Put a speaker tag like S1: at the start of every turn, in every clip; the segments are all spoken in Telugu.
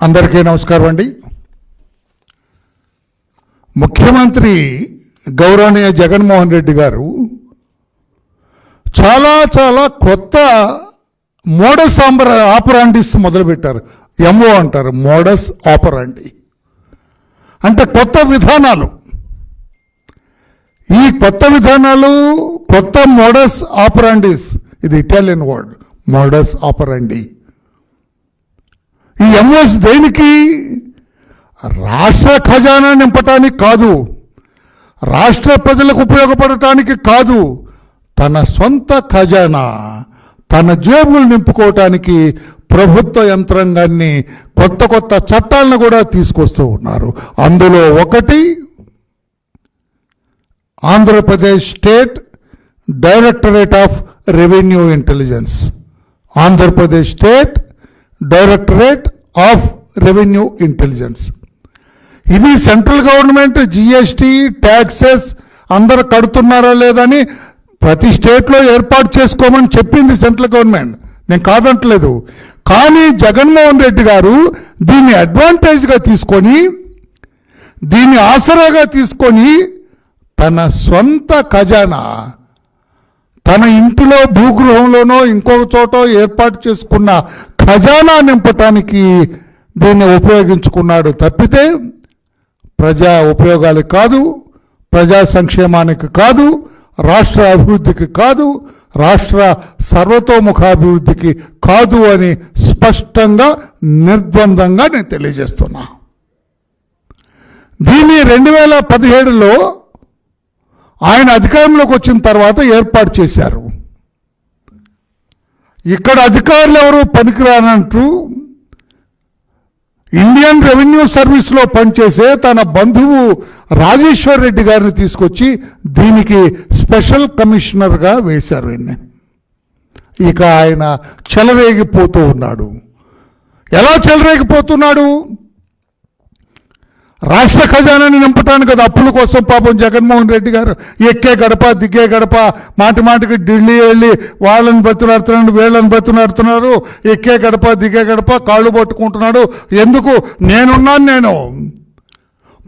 S1: అందరికీ నమస్కారం అండి. ముఖ్యమంత్రి గౌరవనీయ జగన్మోహన్ రెడ్డి గారు చాలా చాలా కొత్త మోడస్ ఆంబర ఆపరాండిస్ మొదలుపెట్టారు. ఎంఓ అంటారు మోడస్ ఆపరాండి. అంటే కొత్త విధానాలు. ఈ కొత్త విధానాలు కొత్త మోడస్ ఆపరాండిస్ ఇది ఇటాలియన్ వర్డ్ మోడస్ ఆపరాండి. ఈ ఎంఓస్ దేనికి? రాష్ట్ర ఖజానా నింపటానికి కాదు. రాష్ట్ర ప్రజలకు ఉపయోగపడటానికి కాదు. తన సొంత ఖజానా తన జేబులు నింపుకోవటానికి ప్రభుత్వ యంత్రాంగాన్ని కొత్త కొత్త చట్టాలను కూడా తీసుకొస్తూ ఉన్నారు. అందులో ఒకటి Andhra Pradesh state directorate of revenue intelligence. Andhra Pradesh state directorate of revenue intelligence ఇది సెంట్రల్ గవర్నమెంట్ జిఎస్టీ ట్యాక్సెస్ అందరు కడుతున్నారా లేదని ప్రతి స్టేట్లో ఏర్పాటు చేసుకోమని చెప్పింది సెంట్రల్ గవర్నమెంట్. నేను కాదంటలేదు. కానీ జగన్మోహన్ రెడ్డి గారు దీన్ని అడ్వాంటేజ్గా తీసుకొని దీన్ని ఆసరాగా తీసుకొని తన సొంత ఖజానా తన ఇంటిలో భూగృహంలోనో ఇంకొక చోట ఏర్పాటు చేసుకున్న ఖజానా నింపటానికి దీన్ని ఉపయోగించుకున్నాడు తప్పితే ప్రజా ఉపయోగాలకు కాదు ప్రజా సంక్షేమానికి కాదు రాష్ట్ర అభివృద్ధికి కాదు రాష్ట్ర సర్వతోముఖాభివృద్ధికి కాదు అని స్పష్టంగా నిర్ద్వందంగా నేను తెలియజేస్తున్నా. దీన్ని రెండు వేల పదిహేడులో ఆయన అధికారంలోకి వచ్చిన తర్వాత ఏర్పాటు చేశారు. ఇక్కడ అధికారులు ఎవరు పనికిరానంటూ ఇండియన్ రెవెన్యూ సర్వీస్లో పనిచేసే తన బంధువు రాజేశ్వర్ రెడ్డి గారిని తీసుకొచ్చి దీనికి స్పెషల్ కమిషనర్గా వేశారు ఈయన్ని. ఇక ఆయన చెలరేగిపోతూ ఉన్నాడు. ఎలా చెలరేగిపోతున్నాడు? రాష్ట్ర ఖజానాని నింపటానికి కదా అప్పుల కోసం పాపం జగన్మోహన్ రెడ్డి గారు ఎక్కే గడప దిగ్గే గడప మాటి మాటికి ఢిల్లీ వెళ్ళి వాళ్ళని బతులాడుతున్నాడు వీళ్ళని బతులాడుతున్నారు ఎక్కే గడప దిగే గడప కాళ్ళు పట్టుకుంటున్నాడు. ఎందుకు? నేనున్నాను నేను.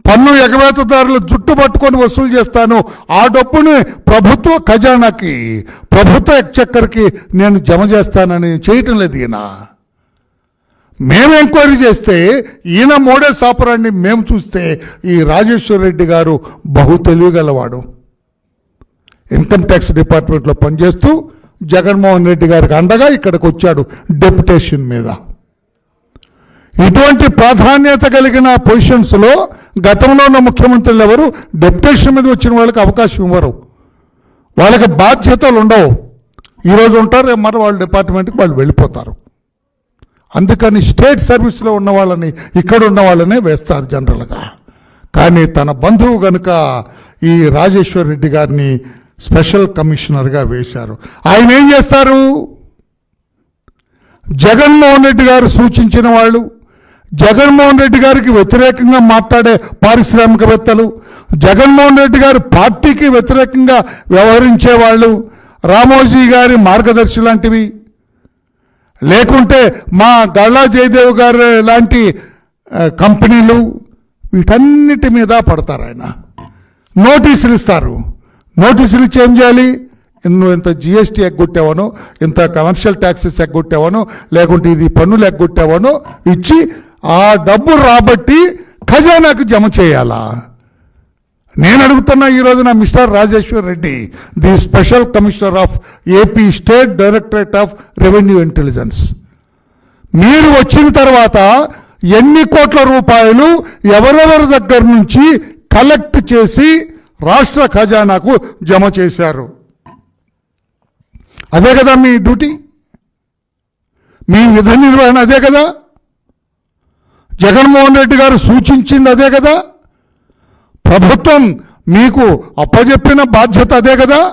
S1: పన్ను ఎగవేతదారులు జుట్టు పట్టుకొని వసూలు చేస్తాను. ఆ డబ్బుని ప్రభుత్వ ఖజానాకి ప్రభుత్వ ఎక్చక్కర్కి నేను జమ చేస్తానని చేయటం లేదు ఈయన. మేము ఎంక్వైరీ చేస్తే ఈయన మోడే సాపరాన్ని మేము చూస్తే ఈ రాజేశ్వర రెడ్డి గారు బహు తెలివిగలవాడు. ఇన్కమ్ ట్యాక్స్ డిపార్ట్మెంట్లో పనిచేస్తూ జగన్మోహన్ రెడ్డి గారికి అండగా ఇక్కడికి వచ్చాడు డెప్యుటేషన్ మీద. ఇటువంటి ప్రాధాన్యత కలిగిన పొజిషన్స్లో గతంలో ఉన్న ముఖ్యమంత్రులు ఎవరు? డెప్యుటేషన్ మీద వచ్చిన వాళ్ళకి అవకాశం ఇవ్వరు. వాళ్ళకి బాధ్యతలు ఉండవు. ఈరోజు ఉంటారు రేపు మరి వాళ్ళ డిపార్ట్మెంట్కి వాళ్ళు వెళ్ళిపోతారు. అందుకని స్టేట్ సర్వీస్లో ఉన్న వాళ్ళని ఇక్కడ ఉన్న వాళ్ళనే వేస్తారు జనరల్గా. కానీ తన బంధువు కనుక ఈ రాజేశ్వర్ రెడ్డి గారిని స్పెషల్ కమిషనర్గా వేశారు. ఆయన ఏం చేస్తారు? జగన్మోహన్ రెడ్డి గారు సూచించిన వాళ్ళు జగన్మోహన్ రెడ్డి గారికి వ్యతిరేకంగా మాట్లాడే పారిశ్రామికవేత్తలు జగన్మోహన్ రెడ్డి గారు పార్టీకి వ్యతిరేకంగా వ్యవహరించే వాళ్ళు రామోజీ గారి మార్గదర్శి లాంటివి లేకుంటే మా గళ్ళా జయదేవ్ గారు లాంటి కంపెనీలు వీటన్నిటి మీద పడతారు ఆయన. నోటీసులు ఇస్తారు. నోటీసులు ఇచ్చి ఏం చేయాలి? నువ్వు ఇంత జిఎస్టీ ఎగ్గొట్టావనో ఇంత కమర్షియల్ ట్యాక్సెస్ ఎగ్గొట్టావనో లేకుంటే ఇది పన్నులు ఎగ్గొట్టావనో ఇచ్చి ఆ డబ్బు రాబట్టి ఖజానాకు జమ చేయాలా? నేను అడుగుతున్నా ఈ రోజున mister Rajeshwar Reddy the special commissioner of AP state directorate of revenue intelligence. మీరు వచ్చిన తర్వాత ఎన్ని కోట్ల రూపాయలు ఎవరెవరి దగ్గర నుంచి కలెక్ట్ చేసి రాష్ట్ర ఖజానాకు జమ చేశారు? అదే కదా మీ డ్యూటీ? మీ విధ నిర్వహణ అదే కదా? జగన్మోహన్ రెడ్డి గారు సూచించింది అదే కదా? ప్రభుత్వం మీకు అప్పజెప్పిన బాధ్యత అదే కదా?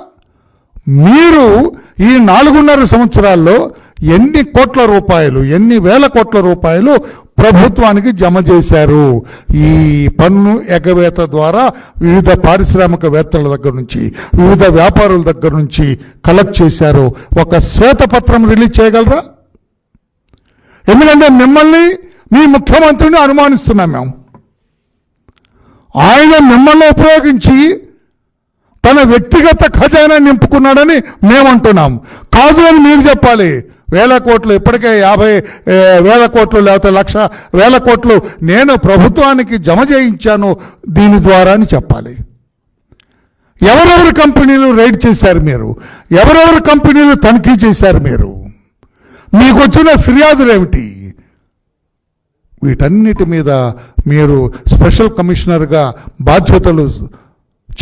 S1: మీరు ఈ నాలుగున్నర సంవత్సరాల్లో ఎన్ని కోట్ల రూపాయలు ఎన్ని వేల కోట్ల రూపాయలు ప్రభుత్వానికి జమ చేశారు? ఈ పన్ను ఎగవేత ద్వారా వివిధ పారిశ్రామికవేత్తల దగ్గర నుంచి వివిధ వ్యాపారుల దగ్గర నుంచి కలెక్ట్ చేశారు. ఒక శ్వేతపత్రం రిలీజ్ చేయగలరా? ఎందుకంటే మిమ్మల్ని మీ ముఖ్యమంత్రిని అనుమానిస్తున్నాం మేము. ఆయన మిమ్మల్ని ఉపయోగించి తన వ్యక్తిగత ఖజానా నింపుకున్నాడని మేమంటున్నాం. కాదు అని మీరు చెప్పాలి. వేల కోట్లు ఇప్పటికే యాభై వేల కోట్లు లేకపోతే లక్ష వేల కోట్లు నేను ప్రభుత్వానికి జమ చేయించాను దీని ద్వారా అని చెప్పాలి. ఎవరెవరి కంపెనీలు రైడ్ చేశారు మీరు? ఎవరెవరి కంపెనీలు తనిఖీ చేశారు మీరు? మీకు వచ్చిన ఫిర్యాదులు ఏమిటి? వీటన్నిటి మీద మీరు స్పెషల్ కమిషనర్గా బాధ్యతలు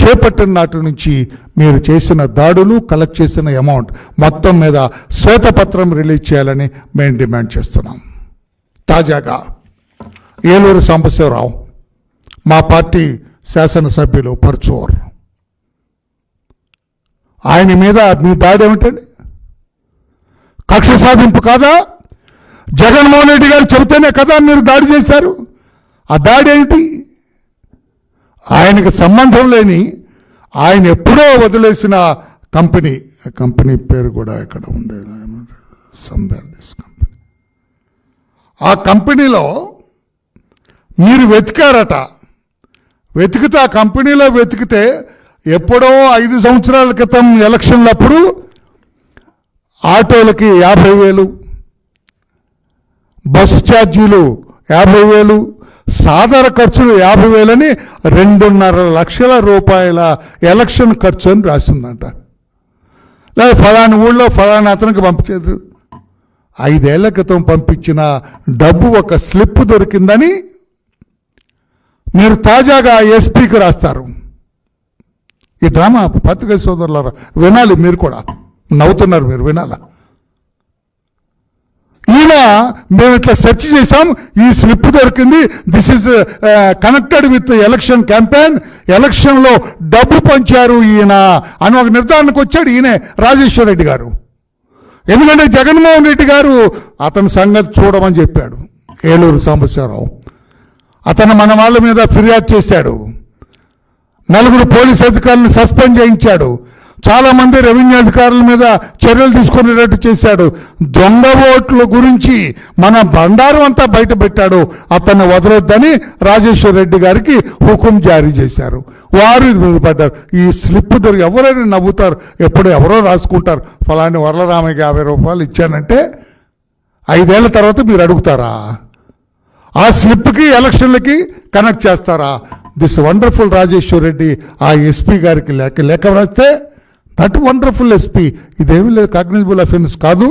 S1: చేపట్టిన నాటి నుంచి మీరు చేసిన దాడులు కలెక్ట్ చేసిన అమౌంట్ మొత్తం మీద శ్వేతపత్రం రిలీజ్ చేయాలని మేము డిమాండ్ చేస్తున్నాం. తాజాగా ఏలూరు సాంబశివరావు మా పార్టీ శాసనసభ్యులు పర్చూర్. ఆయన మీద మీ దాడి ఏమిటండి? కక్ష సాధింపు కాదా? జగన్మోహన్ రెడ్డి గారు చెబితేనే కదా మీరు దాడి చేశారు? ఆ దాడి ఏంటి? ఆయనకు సంబంధం లేని ఆయన ఎప్పుడో వదిలేసిన కంపెనీ ఆ కంపెనీ పేరు కూడా ఇక్కడ ఉండేది సంబేర్ దిస్ కంపెనీ. ఆ కంపెనీలో మీరు వెతికారట. వెతికితే ఆ కంపెనీలో వెతికితే ఎప్పుడో ఐదు సంవత్సరాల క్రితం ఎలక్షన్లప్పుడు ఆటోలకి యాభై వేలు బస్సు ఛార్జీలు యాభై వేలు సాధారణ ఖర్చులు యాభై వేలని రెండున్నర లక్షల రూపాయల ఎలక్షన్ ఖర్చు అని రాసిందంట. లేదా ఫలాని ఊళ్ళో ఫలాని అతనికి పంపించారు. ఐదేళ్ళ క్రితం పంపించిన డబ్బు ఒక స్లిప్ దొరికిందని మీరు తాజాగా ఎస్పీకి రాస్తారు. ఈ డ్రామా పత్రికా సోదరులారా వినాలి మీరు కూడా. నవ్వుతున్నారు మీరు వినాలా? ఈయన మేము ఇట్లా సెర్చ్ చేసాం ఈ స్లిప్ దొరికింది. This is connected with election campaign ఎలక్షన్లో డబ్బు పంచారు ఈయన. అని ఒక నిర్ధారణకు వచ్చాడు ఈయనే రాజేశ్వర రెడ్డి గారు. ఎందుకంటే జగన్మోహన్ రెడ్డి గారు అతని సంగతి చూడమని చెప్పాడు. ఏలూరు సాంబశ్వరరావు అతను మన వాళ్ళ మీద ఫిర్యాదు చేశాడు. నలుగురు పోలీస్ అధికారులను సస్పెండ్ చేయించాడు. చాలామంది రెవెన్యూ అధికారుల మీద చర్యలు తీసుకునేటట్టు చేశాడు. దొంగ ఓట్ల గురించి మన బండారం అంతా బయట పెట్టాడు. అతన్ని వదలొద్దని రాజేశ్వర రెడ్డి గారికి హుకుం జారీ చేశారు. వారు పడ్డారు. ఈ స్లిప్ దొరికి ఎవరైనా నవ్వుతారు ఎప్పుడు ఎవరో రాసుకుంటారు. ఫలాని వరలరామయ్యకి యాభై రూపాయలు ఇచ్చానంటే ఐదేళ్ళ తర్వాత మీరు అడుగుతారా? ఆ స్లిప్కి ఎలక్షన్లకి కనెక్ట్ చేస్తారా? దిస్ వండర్ఫుల్ రాజేశ్వర్ రెడ్డి ఆ ఎస్పీ గారికి లేక లేఖ రాస్తే దట్ వండర్ఫుల్ ఎస్పీ ఇదేమీ లేదు కాగ్నిజబుల్ అఫెన్స్ కాదు.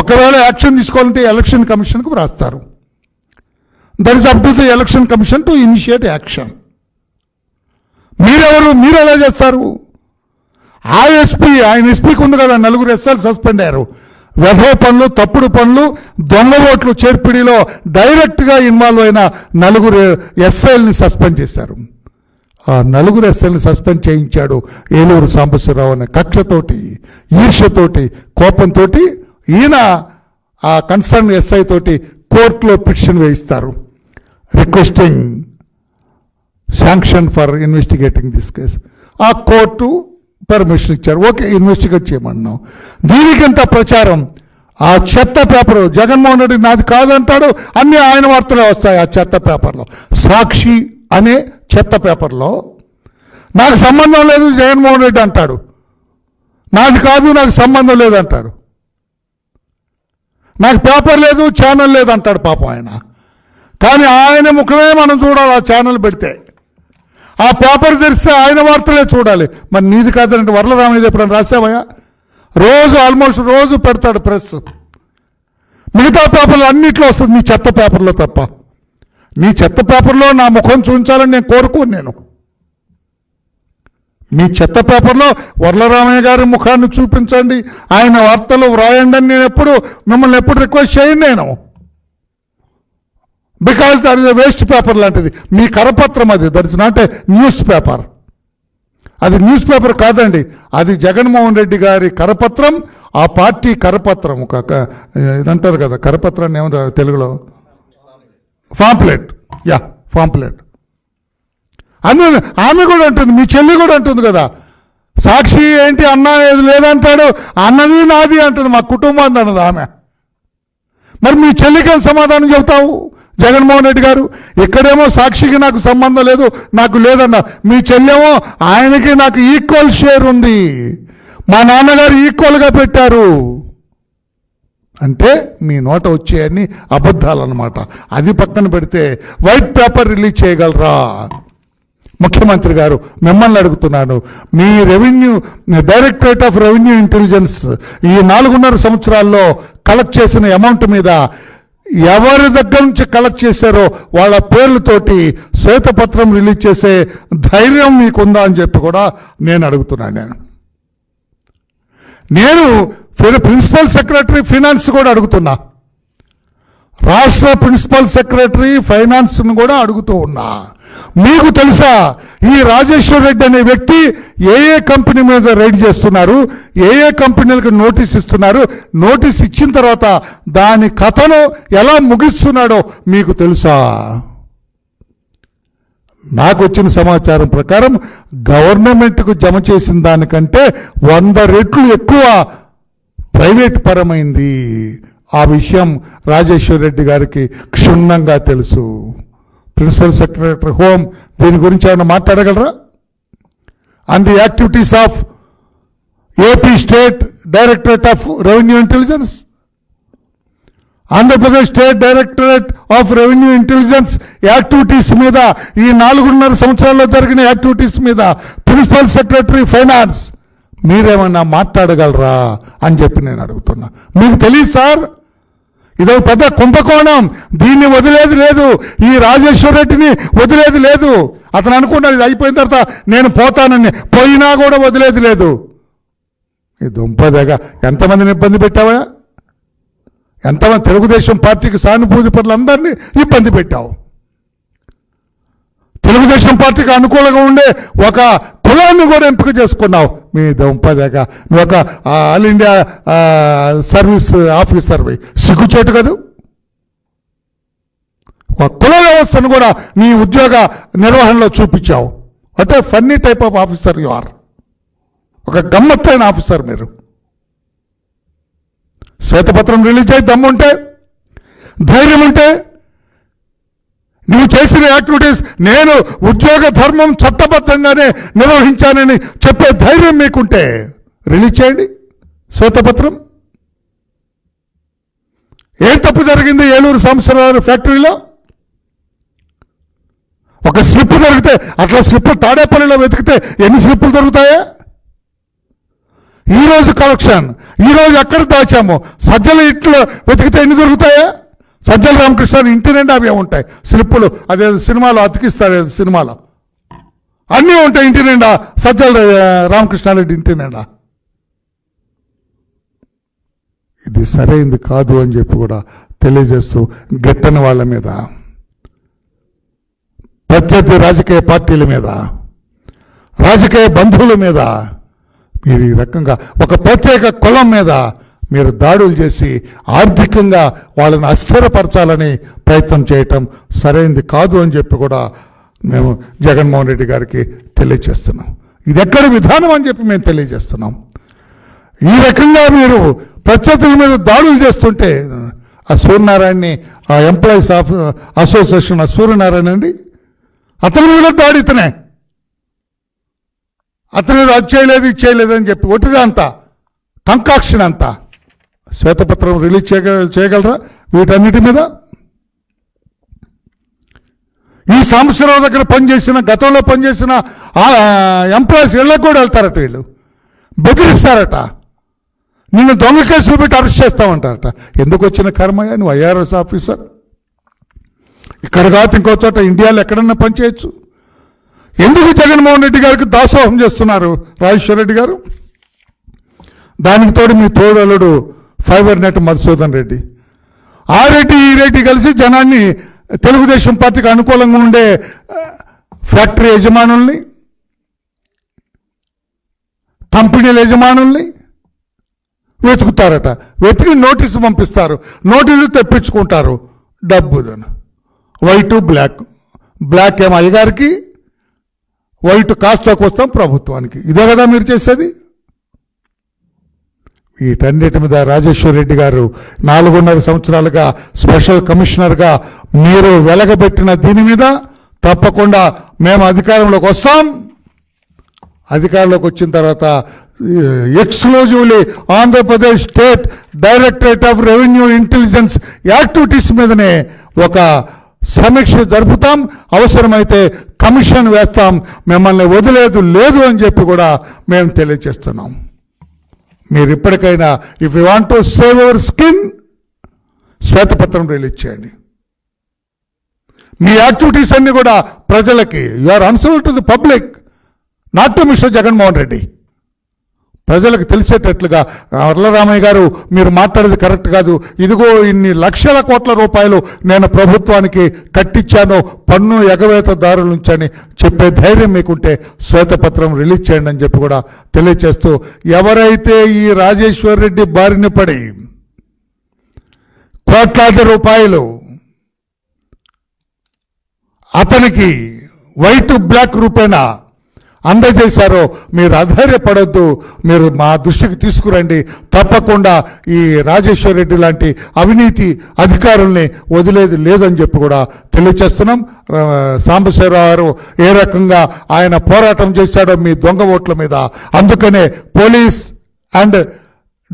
S1: ఒకవేళ యాక్షన్ తీసుకోవాలంటే ఎలక్షన్ కమిషన్కు రాస్తారు that is up to the election commission to initiate action మీరెవరు మీరు ఎలా చేస్తారు? ఆ ఎస్పీ ఆయన ఎస్పీకి ఉంది కదా నలుగురు ఎస్ఎల్ సస్పెండ్ అయ్యారు. వెఫో పనులు తప్పుడు పనులు దొంగ ఓట్లు చేర్పిడిలో డైరెక్ట్గా ఇన్వాల్వ్ అయిన నలుగురు ఎస్ఐల్ని సస్పెండ్ చేశారు. ఆ నలుగురు ఎస్ఐల్ని సస్పెండ్ చేయించాడు ఏలూరు సాంబశివరావు అనే కక్షతోటి ఈర్ష్యతోటి కోపంతో ఈయన ఆ కన్సర్న్ ఎస్ఐ తోటి కోర్టులో పిటిషన్ వేయిస్తారు. Requesting sanction for investigating this case. ఆ కోర్టు పర్మిషన్ ఇచ్చారు. ఓకే ఇన్వెస్టిగేట్ చేయమన్నాం. దీనికింత ప్రచారం? ఆ చెత్త పేపరు జగన్మోహన్ రెడ్డి నాది కాదంటాడు అన్ని ఆయన వార్తలే వస్తాయి ఆ చెత్త పేపర్లో. సాక్షి అనే చెత్త పేపర్లో నాకు సంబంధం లేదు జగన్మోహన్ రెడ్డి అంటాడు. నాది కాదు నాకు సంబంధం లేదు అంటాడు. నాకు పేపర్ లేదు ఛానల్ లేదు అంటాడు పాపం ఆయన. కానీ ఆయన ముఖమే మనం చూడాలి ఆ ఛానల్ పెడితే. ఆ పేపర్ తెరిస్తే ఆయన వార్తలే చూడాలి. మరి నీది కాదంటే వరలరామయ్య ఎప్పుడైనా రాసావయ్యా రోజు ఆల్మోస్ట్ రోజు పెడతాడు ప్రెస్. మిగతా పేపర్లు అన్నిట్లో వస్తుంది నీ చెత్త పేపర్లో తప్ప. మీ చెత్త పేపర్లో నా ముఖం చూపించాలని నేను కోరుకోను నేను. మీ చెత్త పేపర్లో వరలరామయ్య గారి ముఖాన్ని చూపించండి ఆయన వార్తలు వ్రాయండి అని నేను ఎప్పుడు మిమ్మల్ని ఎప్పుడు రిక్వెస్ట్ చేయను నేను. Because that is waste paper లాంటిది. మీ కరపత్రం అది. That is not a news paper అది న్యూస్ పేపర్ కాదండి. అది జగన్మోహన్ రెడ్డి గారి కరపత్రం ఆ పార్టీ కరపత్రం ఇదంటారు కదా కరపత్రాన్ని ఏమంటారు తెలుగులో? పాంప్లెట్ యా ఫాంప్లెట్ అన్న ఆమె కూడా అంటుంది మీ చెల్లి కూడా అంటుంది కదా. సాక్షి ఏంటి అన్న ఏది లేదంటాడు అన్నది నాది అంటుంది మా కుటుంబాన్ని అన్నది ఆమె. మరి మీ చెల్లికేం సమాధానం చెబుతావు జగన్మోహన్ రెడ్డి గారు? ఇక్కడేమో సాక్షికి నాకు సంబంధం లేదు నాకు లేదన్న. మీ చెల్లెమో ఆయనకి నాకు ఈక్వల్ షేర్ ఉంది. మా నాన్నగారు ఈక్వల్గా పెట్టారు. అంటే మీ నోట వచ్చేయన్ని అబద్ధాలు అనమాట అది పక్కన పెడితే వైట్ పేపర్ రిలీజ్ చేయగలరా? ముఖ్యమంత్రి గారు మిమ్మల్ని అడుగుతున్నాను. మీ revenue directorate of revenue intelligence ఈ నాలుగున్నర సంవత్సరాల్లో కలెక్ట్ చేసిన అమౌంట్ మీద ఎవరి దగ్గర నుంచి కలెక్ట్ చేశారో వాళ్ళ పేర్లతోటి శ్వేతపత్రం రిలీజ్ చేసే ధైర్యం మీకుందా అని చెప్పి కూడా నేను అడుగుతున్నాను నేను. నేను ప్రిన్సిపల్ సెక్రటరీ ఫైనాన్స్ కూడా అడుగుతున్నా. రాష్ట్ర ప్రిన్సిపల్ సెక్రటరీ ఫైనాన్స్ను కూడా అడుగుతూ ఉన్నా. మీకు తెలుసా ఈ రాజేశ్వర్ రెడ్డి అనే వ్యక్తి ఏ ఏ కంపెనీ మీద రైడ్ చేస్తున్నారు ఏ ఏ కంపెనీలకు నోటీస్ ఇస్తున్నారు నోటీస్ ఇచ్చిన తర్వాత దాని కథను ఎలా ముగిస్తున్నాడో మీకు తెలుసా? నాకు వచ్చిన సమాచారం ప్రకారం గవర్నమెంట్కు జమ చేసిన దానికంటే వంద రెట్లు ఎక్కువ ప్రైవేట్ పరమైంది. ఆ విషయం రాజేశ్వర్ రెడ్డి గారికి క్షుణ్ణంగా తెలుసు. ప్రిన్సిపల్ సెక్రటరీ హోమ్ దీని గురించి ఏమైనా మాట్లాడగలరా? And the activities of AP state directorate of revenue intelligence Andhra Pradesh state directorate of revenue intelligence activities మీద ఈ నాలుగున్నర సంవత్సరాల్లో జరిగిన యాక్టివిటీస్ మీద ప్రిన్సిపల్ సెక్రటరీ ఫైనాన్స్. మీరేమన్నా మాట్లాడగలరా అని చెప్పి నేను అడుగుతున్నా. మీకు తెలియదు సార్? ఇదో పెద్ద కుంభకోణం. దీన్ని వదిలేది లేదు. ఈ రాజేశ్వర రెడ్డిని వదిలేది లేదు. అతను అనుకున్నాడు ఇది అయిపోయిన తర్వాత నేను పోతానని. పోయినా కూడా వదిలేది లేదు. ఈ దుంపదేగా. ఎంతమందిని ఇబ్బంది పెట్టావా ఎంతమంది తెలుగుదేశం పార్టీకి సానుభూతి పనులందరినీ ఇబ్బంది పెట్టావు. తెలుగుదేశం పార్టీకి అనుకూలంగా ఉండే ఒక కులాన్ని కూడా ఎంపిక చేసుకున్నావు. మీ దంపదేక నువ్వు ఒక ఆల్ ఇండియా సర్వీస్ ఆఫీసర్వి సిగ్గుచేటు కదా. ఒక కుల వ్యవస్థను కూడా నీ ఉద్యోగ నిర్వహణలో చూపించావు. అంటే funny type of officer you are ఒక గమ్మత్తైన ఆఫీసర్ మీరు. శ్వేతపత్రం రిలీజ్ అయ్యి దమ్ముంటే ధైర్యం ఉంటే నువ్వు చేసిన యాక్టివిటీస్ నేను ఉద్యోగ ధర్మం చట్టబద్ధంగానే నిర్వహించానని చెప్పే ధైర్యం మీకుంటే రిలీజ్ చేయండి శ్వేతపత్రం. ఏం తప్పు జరిగింది ఏలూరు సంవత్సరాల ఫ్యాక్టరీలో? ఒక స్లిప్ దొరికితే అట్లా స్లిప్ తాడేపల్లిలో వెతికితే ఎన్ని స్లిప్పులు దొరుకుతాయా? ఈ రోజు కలెక్షన్ ఈ రోజు ఎక్కడ దాచాము? సజ్జల ఇంట్లో వెతికితే ఎన్ని దొరుకుతాయా? సజ్జల రామకృష్ణ ఇంటి నిండా అవే ఉంటాయి. స్లిప్పులు అదే సినిమాలో అతికిస్తారు సినిమాలో. అన్నీ ఉంటాయి ఇంటి నిండా. సజ్జల రామకృష్ణారెడ్డి ఇంటి నిండా. ఇది సరైంది కాదు అని చెప్పి కూడా తెలియజేస్తూ గెట్టని వాళ్ళ మీద. ప్రత్యర్థి రాజకీయ పార్టీల మీద. రాజకీయ బంధువుల మీద. మీరు ఈ రకంగా ఒక ప్రత్యేక కులం మీద మీరు దాడులు చేసి ఆర్థికంగా వాళ్ళని అస్థిరపరచాలని ప్రయత్నం చేయటం సరైంది కాదు అని చెప్పి కూడా మేము జగన్మోహన్ రెడ్డి గారికి తెలియజేస్తున్నాం. ఇది ఎక్కడ విధానం అని చెప్పి మేము తెలియజేస్తున్నాం. ఈ రకంగా మీరు ప్రత్యర్థుల మీద దాడులు చేస్తుంటే ఆ సూర్యనారాయణని ఆ ఎంప్లాయీస్ ఆఫ్ అసోసియేషన్ ఆ సూర్యనారాయణ అండి? అతని మీద దాడి ఇతనే. అతను అది చేయలేదు ఇది చేయలేదు అని చెప్పి ఒట్టిదే అంతా కంకాక్షన్ అంతా. శ్వేతపత్రం రిలీజ్ చేయగ చేయగలరా? వీటన్నిటి మీద? ఈ సంవత్సరం దగ్గర పనిచేసిన గతంలో పనిచేసిన ఎంప్లాయీస్ ఇళ్ళకి కూడా వెళ్తారట వీళ్ళు. బెదిరిస్తారట. నిన్ను దొంగ కేసులు పెట్టి అరెస్ట్ చేస్తామంటారట. ఎందుకు వచ్చిన కర్మయ్య? నువ్వు ఐఆర్ఎస్ ఆఫీసర్. ఇక్కడ కాదు ఇంకో చోట ఇండియాలో ఎక్కడన్నా పనిచేయచ్చు. ఎందుకు జగన్మోహన్ రెడ్డి గారికి దాసోహం చేస్తున్నారు రాజేశ్వర రెడ్డి గారు? దానికి తోడు మీ తోడలుడు ఫైబర్ నెట్ మధుసూదన్ రెడ్డి. ఆ రెడ్డి ఈ రెడ్డి కలిసి జనాన్ని తెలుగుదేశం పార్టీకి అనుకూలంగా ఉండే ఫ్యాక్టరీ యజమానుల్ని కంపెనీల యజమానుల్ని వెతుకుతారట. వెతికి నోటీసు పంపిస్తారు. నోటీసు తెప్పించుకుంటారు డబ్బు వైట్ బ్లాక్. బ్లాక్ ఏమో అయ్యగారికి? వైట్ కాస్త వస్తాం ప్రభుత్వానికి. ఇదే కదా మీరు చేసేది? వీటన్నిటి మీద రాజేశ్వర రెడ్డి గారు నాలుగున్నర సంవత్సరాలుగా స్పెషల్ కమిషనర్గా మీరు వెలగబెట్టిన దీని మీద తప్పకుండా మేము అధికారంలోకి వస్తాం. అధికారంలోకి వచ్చిన తర్వాత exclusively Andhra Pradesh state directorate of revenue intelligence activities మీదనే ఒక సమీక్ష జరుపుతాం. అవసరమైతే కమిషన్ వేస్తాం. మిమ్మల్ని వదిలేదు లేదు అని చెప్పి కూడా మేము తెలియజేస్తున్నాం. మీరు ఇప్పటికైనా if you want to save our skin శ్వేతపత్రం రిలీజ్ చేయండి. మీ యాక్టివిటీస్ అన్ని కూడా ప్రజలకి you are answerable to the public not to mister Jaganmohan Reddy. ప్రజలకు తెలిసేటట్లుగా వరలరామయ్య గారు మీరు మాట్లాడేది కరెక్ట్ కాదు. ఇదిగో ఇన్ని లక్షల కోట్ల రూపాయలు నేను ప్రభుత్వానికి కట్టించాను పన్ను ఎగవేతదారుల నుంచి అని చెప్పే ధైర్యం మీకుంటే శ్వేతపత్రం రిలీజ్ చేయండి అని చెప్పి కూడా తెలియచేస్తూ ఎవరైతే ఈ రాజేశ్వర్ రెడ్డి బారిన పడి కోట్లాది రూపాయలు అతనికి వైట్ బ్లాక్ రూపేణా అందజేశారో మీరు అధైర్యపడొద్దు. మీరు మా దృష్టికి తీసుకురండి. తప్పకుండా ఈ రాజేశ్వర్ రెడ్డి లాంటి అవినీతి అధికారుల్ని వదిలేది లేదని చెప్పి కూడా తెలియచేస్తున్నాం. సాంబశివరావు గారు ఏ రకంగా ఆయన పోరాటం చేశాడో మీ దొంగ ఓట్ల మీద. అందుకనే police and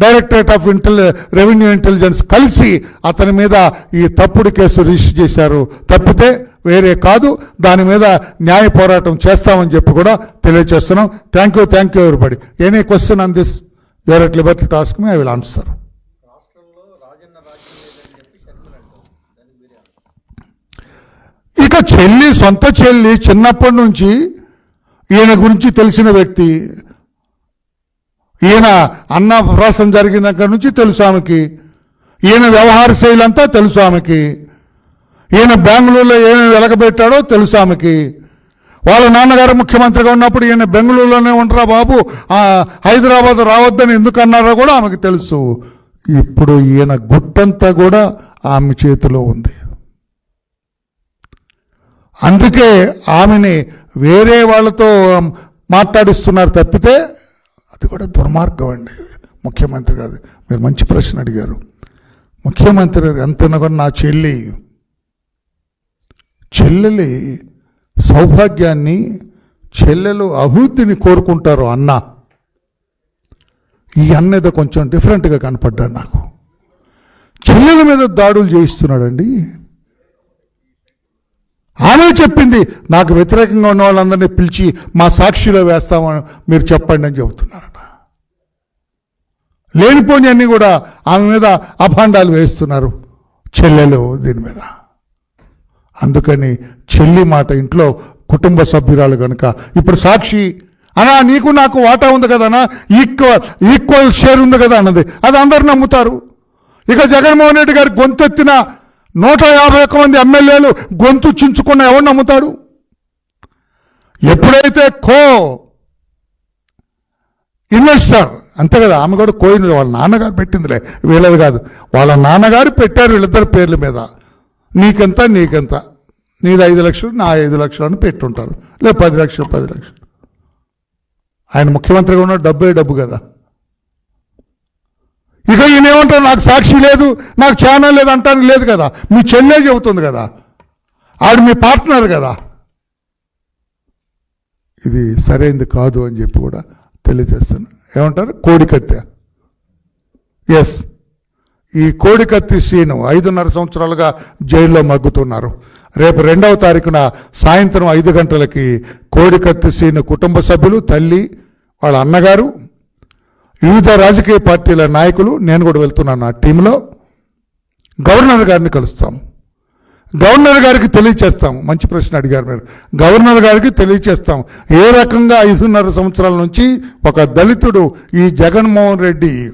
S1: directorate of intelli revenue intelligence కలిసి అతని మీద ఈ తప్పుడు కేసు రిజిస్టర్ చేశారు. తప్పితే వేరే కాదు దాని మీద న్యాయ పోరాటం చేస్తామని చెప్పి కూడా తెలియజేస్తున్నాం. Thank you thank you everybody any question on this your at liberty to ask me I will answer ఇక చెల్లి సొంత చెల్లి చిన్నప్పటి నుంచి ఈయన గురించి తెలిసిన వ్యక్తి. ఈయన అన్నప్రాసం జరిగిన దగ్గర నుంచి తెలుసు ఆమెకి. ఈయన వ్యవహార శైలి అంతా తెలుసు ఆమెకి. ఈయన బెంగళూరులో ఏమేమి వెలగబెట్టాడో తెలుసు ఆమెకి. వాళ్ళ నాన్నగారు ముఖ్యమంత్రిగా ఉన్నప్పుడు ఈయన బెంగళూరులోనే ఉంటారా బాబు? హైదరాబాద్ రావద్దని ఎందుకు అన్నారో కూడా ఆమెకి తెలుసు. ఇప్పుడు ఈయన గుట్టంతా కూడా ఆమె చేతిలో ఉంది. అందుకే ఆమెని వేరే వాళ్ళతో మాట్లాడిస్తున్నారు తప్పితే అది కూడా దుర్మార్గం అండి. ముఖ్యమంత్రి గారు మీరు మంచి ప్రశ్న అడిగారు. ముఖ్యమంత్రి గారు ఎంత కూడా నా చెల్లి చెల్లెలి సౌభాగ్యాన్ని చెల్లెలు అభివృద్ధిని కోరుకుంటారు అన్న. ఈ అన్న ఏదో కొంచెం డిఫరెంట్గా కనపడ్డాడు నాకు. చెల్లెల మీద దాడులు చేయిస్తున్నాడండి. ఆమె చెప్పింది నాకు వ్యతిరేకంగా ఉన్న వాళ్ళందరినీ పిలిచి మా సాక్షిలో వేస్తామని మీరు చెప్పండి అని చెబుతున్నారట. లేనిపోని అన్ని కూడా ఆమె మీద అభాండాలు వేస్తున్నారు చెల్లెలు దీని మీద. అందుకని చెల్లి మాట ఇంట్లో కుటుంబ సభ్యురాలు కనుక ఇప్పుడు సాక్షి అనా నీకు నాకు వాటా ఉంది కదనా ఈక్వల్ ఈక్వల్ షేర్ ఉంది కదా అన్నది. అది అందరు నమ్ముతారు. ఇక జగన్మోహన్ రెడ్డి గారి గొంతెత్తిన నూట యాభై ఒక్క మంది ఎమ్మెల్యేలు గొంతు చించుకున్న ఎవరు నమ్ముతాడు ఎప్పుడైతే కో ఇన్వెస్టర్ అంతే కదా ఆమె కూడా కోయిన్ వాళ్ళ నాన్నగారు పెట్టిందిలే వీళ్ళది కాదు. వాళ్ళ నాన్నగారు పెట్టారు వీళ్ళిద్దరి పేర్ల మీద. నీకెంత నీకెంత. నీది ఐదు లక్షలు నా ఐదు లక్షలు అని పెట్టుంటారు. లే పది లక్షలు పది లక్షలు. ఆయన ముఖ్యమంత్రిగా ఉన్న డబ్బే డబ్బు కదా. ఇక ఈయన ఏమంటారు? నాకు సాక్షి లేదు నాకు ఛానల్ లేదు అంటానికి లేదు కదా. మీ చెల్లె చెబుతుంది కదా. ఆవిడ మీ పార్ట్నర్ కదా. ఇది సరైనది కాదు అని చెప్పి కూడా తెలియజేస్తాను ఏమంటారు? కోడికత్తె. ఎస్ ఈ కోడికత్తి శ్రీను ఐదున్నర సంవత్సరాలుగా జైల్లో మగ్గుతున్నారు. రేపు రెండవ తారీఖున సాయంత్రం ఐదు గంటలకి కోడికత్తి శ్రీను కుటుంబ సభ్యులు తల్లి వాళ్ళ అన్నగారు వివిధ రాజకీయ పార్టీల నాయకులు నేను కూడా వెళ్తున్నాను ఆ టీంలో. గవర్నర్ గారిని కలుస్తాం. గవర్నర్ గారికి తెలియచేస్తాం. మంచి ప్రశ్న అడిగారు మీరు. గవర్నర్ గారికి తెలియచేస్తాం. ఏ రకంగా ఐదున్నర సంవత్సరాల నుంచి ఒక దళితుడు ఈ జగన్మోహన్ రెడ్డి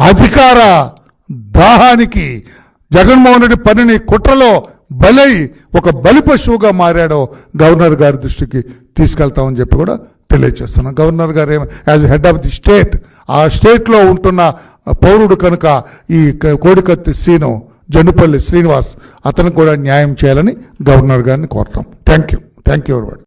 S1: అధికార దాహానికి జగన్మోహన్ రెడ్డి పనిని కుట్రలో బలై ఒక బలి పశువుగా మారాడో గవర్నర్ గారి దృష్టికి తీసుకెళ్తామని చెప్పి కూడా తెలియజేస్తున్నాం గవర్నర్ గారు as head of the state ఆ స్టేట్లో ఉంటున్న పౌరుడు కనుక ఈ కోడికత్తి శ్రీను జనుపల్లి శ్రీనివాస్ అతనికి కూడా న్యాయం చేయాలని గవర్నర్ గారిని కోరుతాం. Thank you. Thank you everybody